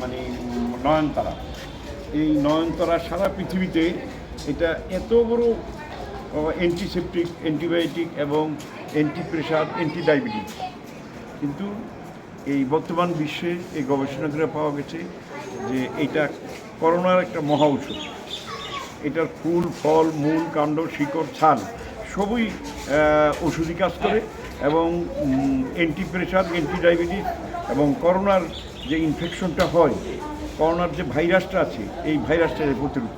মানে নয়নতারা। এই নয়নতারা সারা পৃথিবীতে এটা এত বড় অ্যান্টিসেপটিক অ্যান্টিবায়োটিক এবং অ্যান্টি প্রেশার অ্যান্টি ডায়াবেটিস কিন্তু এই বর্তমান বিশ্বে এই গবেষণা করে পাওয়া গেছে যে এটা করোনার একটা মহা ঔষধ। এটার ফুল, ফল, মূল, কাণ্ড, শিকড়, ছাল সবই ওষুধি কাজ করে এবং অ্যান্টি প্রেশার অ্যান্টি ডায়াবেটিস এবং করোনার যে ইনফেকশনটা হয় করোনার যে ভাইরাসটা আছে এই ভাইরাসটা প্রতিরোধ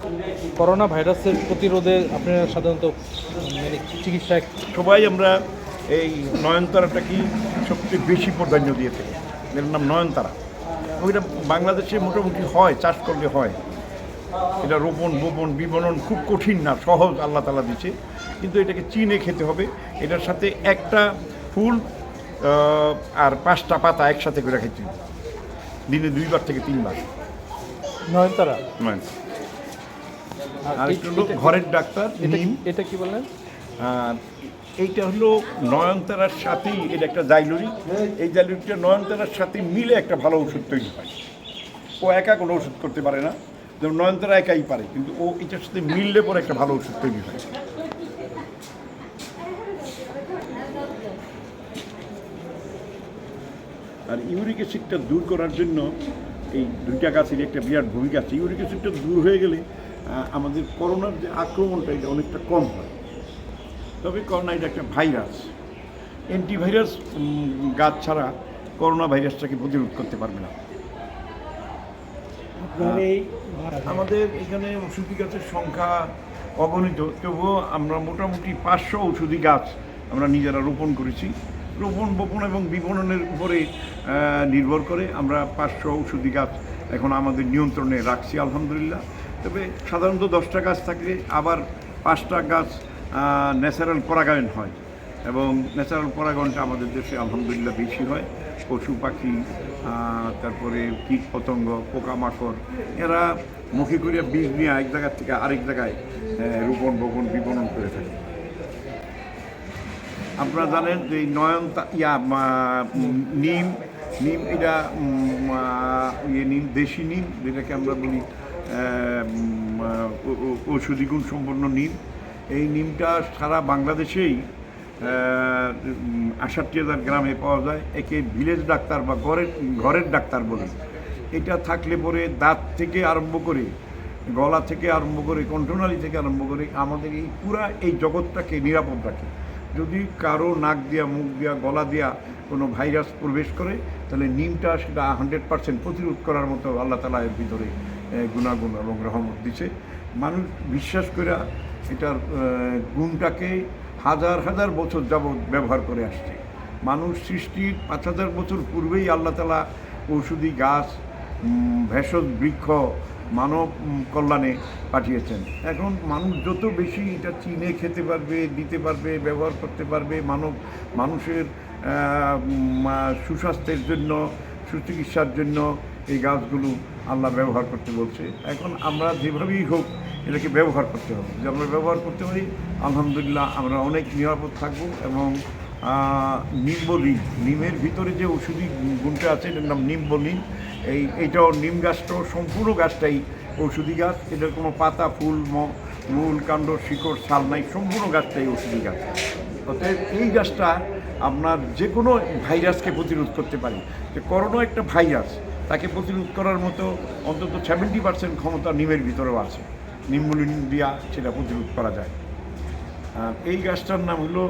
করোনা ভাইরাসের প্রতিরোধে আপনারা সাধারণত মানে চিকিৎসা সবাই আমরা এই নয়নতারাটাকে সবচেয়ে বেশি প্রাধান্য দিয়ে থাকি। এর নাম নয়নতারা। ওইটা বাংলাদেশে মোটামুটি হয় চাষ করলে হয়। এটা রোপণ বোপন বিবরণ খুব কঠিন না সহজ আল্লাহ তালা দিচ্ছে কিন্তু এটাকে চিনে খেতে হবে। এটার সাথে একটা ফুল আর পাঁচটা পাতা একসাথে করে খেতে হবে। দিনে দুইবার থেকে তিনবার। নয়নতারা? নয়ন। হলো ঘরের ডাক্তার নিম। এটা কি বললেন? আর এইটা হলো নয়নতারার সাথেই এটা একটা জাইলুরি। এই জাইলুরিটা নয়নতারার সাথে মিলে একটা ভালো ওষুধ তৈরি হয়। ও একা কোনো ওষুধ করতে পারে না। যেমন নয়নতারা একাই পারে কিন্তু ও এটার সাথে মিললে পরে একটা ভালো ওষুধ তৈরি হয়। আর ইউরিক অ্যাসিডটা দূর করার জন্য এই দুইটা গাছের একটা বিরাট ভূমিকা আছে। ইউরিক অ্যাসিডটা দূর হয়ে গেলে আমাদের করোনার যে আক্রমণটা এটা অনেকটা কম হয়। তবে করোনা এটা একটা ভাইরাস। অ্যান্টিভাইরাস গাছ ছাড়া করোনা ভাইরাসটাকে প্রতিরোধ করতে পারবে না। আমাদের এখানে ওষুধি গাছের সংখ্যা অগণিত তবুও আমরা মোটামুটি পাঁচশো ওষুধি গাছ আমরা নিজেরা রোপণ করেছি। রোপণ বপন এবং বিপণনের উপরে নির্ভর করে। আমরা পাঁচশো ওষুধি গাছ এখন আমাদের নিয়ন্ত্রণে রাখছি, আলহামদুলিল্লাহ। তবে সাধারণত দশটা গাছ থাকলে আবার পাঁচটা গাছ ন্যাচারাল পরাগায়ন হয় এবং ন্যাচারাল পরাগনটা আমাদের দেশে আলহামদুলিল্লাহ বেশি হয়। পশু পাখি তারপরে কীট পতঙ্গ, পোকামাকড়, এরা মুখে করিয়া বীজ নিয়ে এক জায়গার থেকে আরেক জায়গায় রোপণ বপন বিপণন করে থাকে। আপনারা জানেন যে নয়ন ইয়া নিম নিম এটা ইয়ে নিম, দেশি নিম, যেটাকে আমরা বলি ঔষধি গুণ সম্পন্ন নিম। এই নিমটা সারা বাংলাদেশেই আষাটটি হাজার গ্রামে পাওয়া যায়। একে ভিলেজ ডাক্তার বা ঘরের ঘরের ডাক্তার বলে। এটা থাকলে পরে দাঁত থেকে আরম্ভ করে, গলা থেকে আরম্ভ করে, কণ্ঠনালী থেকে আরম্ভ করে, আমাদের এই পুরা এই জগৎটাকে নিরাপদ রাখে। যদি কারও নাক দিয়া, মুখ দিয়া, গলা দিয়া কোনো ভাইরাস প্রবেশ করে, তাহলে নিমটা সেটা হান্ড্রেড পার্সেন্ট প্রতিরোধ করার মতো আল্লাহ তালা এর ভিতরে গুণাগুণ এবং রহমত দিছে। মানুষ বিশ্বাস করে এটার গুণটাকে হাজার হাজার বছর যাবৎ ব্যবহার করে আসছে। মানুষ সৃষ্টির পাঁচ হাজার বছর পূর্বেই আল্লাহ তালা ঔষধি গাছ ভেষজ বৃক্ষ মানব কল্যাণে পাঠিয়েছেন। এখন মানুষ যত বেশি এটা চিনে খেতে পারবে, দিতে পারবে, ব্যবহার করতে পারবে, মানব, মানুষের সুস্বাস্থ্যের জন্য, সুচিকিৎসার জন্য এই গাছগুলো আল্লাহ ব্যবহার করতে বলছে। এখন আমরা যেভাবেই হোক এটাকে ব্যবহার করতে হবে। যে আমরা ব্যবহার করতে পারি, আলহামদুলিল্লাহ আমরা অনেক নিরাপদ থাকব এবং নিম্বলিন, নিমের ভিতরে যে ওষুধি গুণটা আছে, এটার নাম নিম্বলিন। এই এইটাও নিম গাছটাও সম্পূর্ণ গাছটাই ঔষধি গাছ। এটার কোনো পাতা, ফুল মূল, কাণ্ড, শিকড়, ছাল নাই, সম্পূর্ণ গাছটাই ঔষধি গাছ। অতএব এই গাছটা আপনার যে কোনো ভাইরাসকে প্রতিরোধ করতে পারে। যে করোনা একটা ভাইরাস, তাকে প্রতিরোধ করার মতো অন্তত সেভেন্টি পার্সেন্ট ক্ষমতা নিমের ভিতরেও আছে। নিম্বলিন দিয়া সেটা প্রতিরোধ করা যায়। এই গাছটার নাম হলো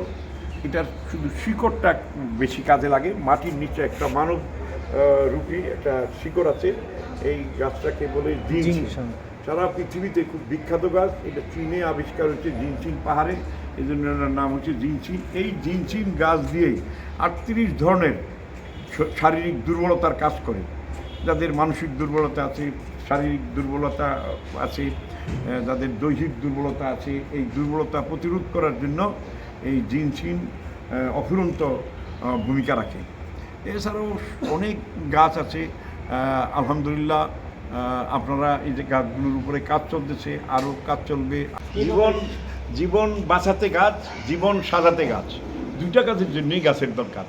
এটার শুধু শিকড়টা বেশি কাজে লাগে। মাটির নিচে একটা মানব রূপী একটা শিকড় আছে। এই গাছটাকে বলে জিনসিন। সারা পৃথিবীতে খুব বিখ্যাত গাছ। এটা চীনে আবিষ্কার হচ্ছে জিনসিন পাহাড়ে। এই জন্য নাম হচ্ছে জিনসিন এই জিনসিন গাছ দিয়েই আটত্রিশ ধরনের শারীরিক দুর্বলতার কাজ করে। যাদের মানসিক দুর্বলতা আছে শারীরিক দুর্বলতা আছে যাদের দৈহিক দুর্বলতা আছে এই দুর্বলতা প্রতিরোধ করার জন্য এই জিনসিন অফুরন্ত ভূমিকা রাখে। এছাড়াও অনেক গাছ আছে আলহামদুলিল্লাহ আপনারা এই যে গাছগুলোর উপরে কাজ চলতেছে, আরও কাজ চলবে। জীবন জীবন বাঁচাতে গাছ, জীবন সাজাতে গাছ, দুইটা কাজের জন্যই গাছের দরকার।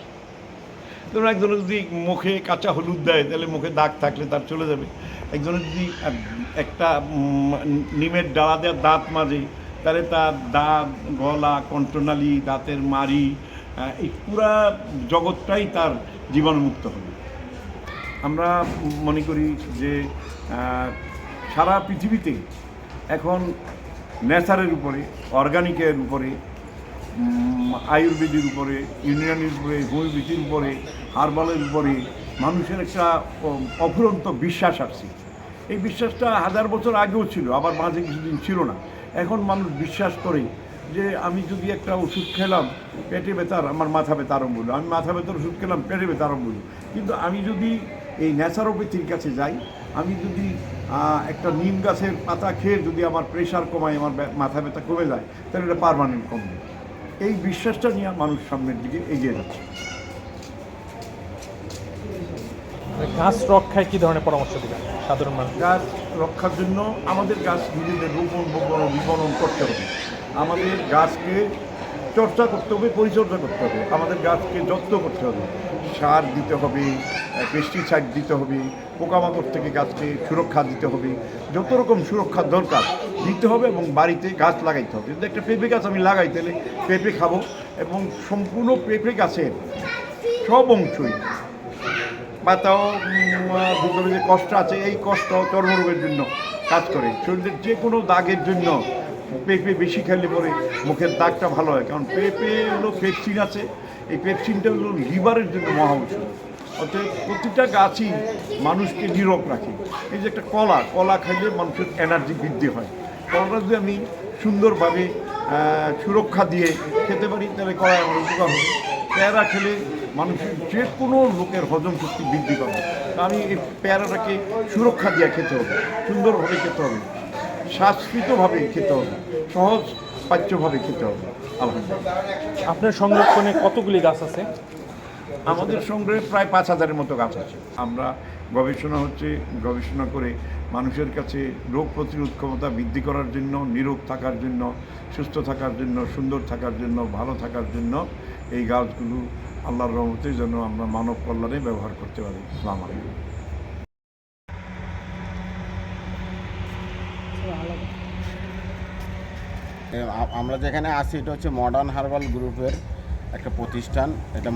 ধরুন, একজনের যদি মুখে কাঁচা হলুদ দেয়, তাহলে মুখে দাগ থাকলে তার চলে যাবে। একজনের যদি একটা নিমের ডালা দেওয়ার দাঁত মাজে তাহলে তার দাঁত গলা কণ্ঠনালী দাঁতের আহ, এই পুরা জগৎটাই তার জীবাণুমুক্ত হবে। আমরা মনে করি যে সারা পৃথিবীতে এখন নেচারের উপরে অর্গানিকের উপরে আয়ুর্বেদের উপরে ইউনিয়নের উপরে হোমিওপ্যাথির উপরে হার্বালের উপরে মানুষের একটা অফুরন্ত বিশ্বাস আসছে। এই বিশ্বাসটা হাজার বছর আগেও ছিল আবার মাঝে কিছুদিন ছিল না। এখন মানুষ বিশ্বাস করে যে আমি যদি একটা ওষুধ খেলাম পেটে ব্যথার আমার মাথা ব্যথা আরম্ভ হলো। আমি মাথা ব্যথার ওষুধ খেলাম পেটে ব্যথা আরম্ভ হলো। কিন্তু আমি যদি এই ন্যাচারোপ্যাথির কাছে যাই আমি যদি একটা নিম গাছের পাতা খেয়ে যদি আমার প্রেশার কমায় আমার মাথা ব্যথা কমে যায় তাহলে এটা পারমানেন্ট কমবে এই বিশ্বাসটা নিয়ে মানুষ সামনের দিকে এগিয়ে যাচ্ছে। গাছ রক্ষায় কি ধরনের পরামর্শ দিবেন সাধারণ মানুষ? গাছ রক্ষার জন্য আমাদের গাছ নিজেদের রোপণ, বপন, বিপণন করতে হবে। আমাদের গাছকে চর্চা করতে হবে, পরিচর্যা করতে হবে। আমাদের গাছকে যত্ন করতে হবে। সার দিতে হবে পেস্টিসাইড দিতে হবে, পোকামাকড় থেকে গাছকে সুরক্ষা দিতে হবে। যত রকম সুরক্ষার দরকার দিতে হবে এবং বাড়িতে গাছ লাগাইতে হবে। যদি একটা পেঁপে গাছ আমি লাগাই, তাহলে পেঁপে খাব এবং সম্পূর্ণ পেঁপে গাছের সব অংশই উম, আহ, ভিতরে যে কষ্ট আছে এই কষ্ট চর্মরোগের জন্য কাজ করে। শরীরের যে কোনো দাগের জন্য পেঁপে বেশি খেলে পরে মুখের দাগটা ভালো হয়। কারণ পেঁপে হলো পেপসিন আছে। এই পেপসিনটা হলো লিভারের জন্য মহা ওষুধ অতএব প্রতিটা গাছই মানুষকে নিরোগ রাখে। এই যে একটা কলা কলা খাইলে মানুষের এনার্জি বৃদ্ধি হয়। কলাটা যদি আমি সুন্দরভাবে সুরক্ষা দিয়ে খেতে পারি তাহলে কলায় আমার উপকার হবে। পেয়ারা খেলে মানুষের যে কোনো লোকের হজম শক্তি বৃদ্ধি করে তা আমি এই পেয়ারাটাকে সুরক্ষা দিয়ে খেতে হবে সুন্দরভাবে খেতে হবে শাস্ত্রিতভাবে খেতে হবে সহজ পাচ্যভাবে খেতে হবে। আলহামদুলিল্লাহ। আপনার সংরক্ষণে কতগুলি গাছ আছে? আমাদের সংগ্রহে প্রায় পাঁচ হাজারের মতো গাছ আছে। আমরা গবেষণা হচ্ছে গবেষণা করে মানুষের কাছে রোগ প্রতিরোধ ক্ষমতা বৃদ্ধি করার জন্য নিরোগ থাকার জন্য সুস্থ থাকার জন্য সুন্দর থাকার জন্য ভালো থাকার জন্য এই গাছগুলো আল্লাহর রহমতে জন্য আমরা মানব কল্যাণে ব্যবহার করতে পারি। ইসলাম আলাইকুম। আমরা যেখানে আছি, এটা হচ্ছে মডার্ন হার্বাল গ্রুপের একটা প্রতিষ্ঠান। এটা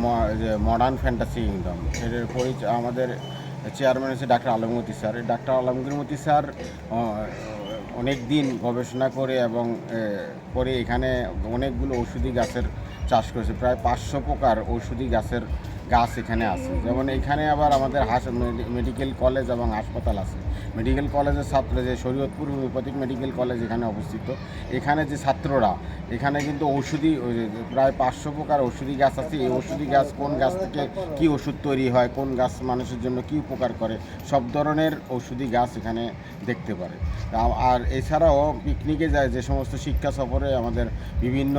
মডার্ন ফ্যান্টাসি কিংডম এটার পরিচয় আমাদের চেয়ারম্যান হচ্ছে ডাক্তার আলমগতি স্যার ডাক্তার আলমগীরমতি স্যার অনেক দিন গবেষণা করে এবং করে এখানে অনেকগুলো ঔষধি গাছের চাষ করেছে। প্রায় পাঁচশো প্রকার ঔষধি গাছের গাছ এখানে আছে। যেমন এখানে আবার আমাদের হাস মেডিকেল কলেজ এবং হাসপাতাল আছে। মেডিকেল কলেজের ছাত্র যে শরীয়তপুর হোমিওপ্যাথিক মেডিকেল কলেজ এখানে অবস্থিত। এখানে যে ছাত্ররা, এখানে কিন্তু ওই প্রায় পাঁচশো প্রকার ঔষধি গাছ আছে। এই ওষুধি গাছ কোন গাছ থেকে কী ওষুধ তৈরি হয়, কোন গাছ মানুষের জন্য কী উপকার করে, সব ধরনের ঔষধি গাছ এখানে দেখতে পারে। আর এছাড়াও পিকনিকে যায় যে সমস্ত শিক্ষা সফরে আমাদের বিভিন্ন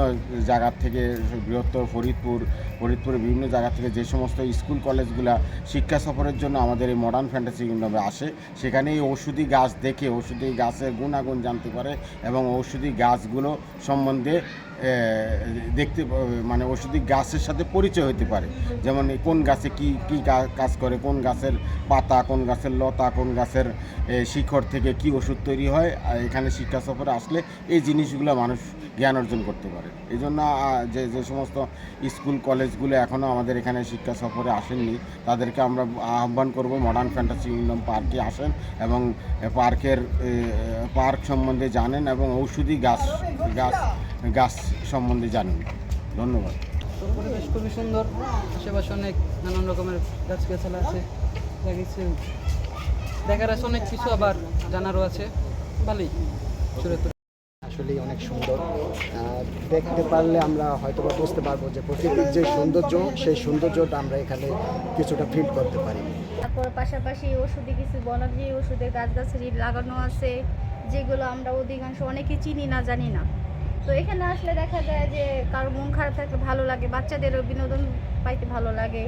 জায়গার থেকে বৃহত্তর ফরিদপুর, ফরিদপুরের বিভিন্ন জায়গা থেকে যে সমস্ত স্কুল কলেজগুলা শিক্ষা সফরের জন্য আমাদের এই মডার্ন ফ্যান্টাসি কিংডমে আসে। সেখানে এই ঔষধি গাছ দেখে ওষুধি গাছের গুণাগুণ জানতে পারে এবং ঔষধি গাছগুলো সম্বন্ধে দেখতে মানে ঔষধি গাছের সাথে পরিচয় হতে পারে। যেমন কোন গাছে কি কি কাজ করে কোন গাছের পাতা কোন গাছের লতা কোন গাছের এ, শিকড় থেকে কি ওষুধ তৈরি হয় এখানে শিক্ষা সফরে আসলে এই জিনিসগুলো মানুষ জ্ঞান অর্জন করতে পারে। এই জন্য যে যে সমস্ত স্কুল কলেজগুলো এখনও আমাদের এখানে শিক্ষা সফরে আসেননি তাদেরকে আমরা আহ্বান করব মডার্ন ফ্যান্টাসি কিংডম পার্কে আসেন এবং পার্কের পার্ক সম্বন্ধে জানেন এবং ঔষধি গাছ গাছ গাছ সম্বন্ধে জানুন। ধন্যবাদ। পরিবেশ খুবই সুন্দর আশেপাশে অনেক নানান রকমের গাছগাছালা আছে লাগিয়েছে। দেখার আছে অনেক কিছু আবার জানারও আছে। ভালোই আসলেই অনেক সুন্দর। দেখতে পারলে আমরা হয়তো বা বুঝতে পারব যে প্রকৃতির যে সৌন্দর্য সেই সৌন্দর্যটা আমরা এখানে কিছুটা ফিল করতে পারি। তারপর পাশাপাশি ওষুধে কিছু বনজি ওষুধের গাছগাছালি লাগানো আছে যেগুলো আমরা অধিকাংশ অনেকে চিনি না জানি না। তো এখানে আসলে দেখা যায় যে কারও মন খারাপ থাকলে ভালো লাগে, বাচ্চাদেরও বিনোদন পাইতে ভালো লাগে।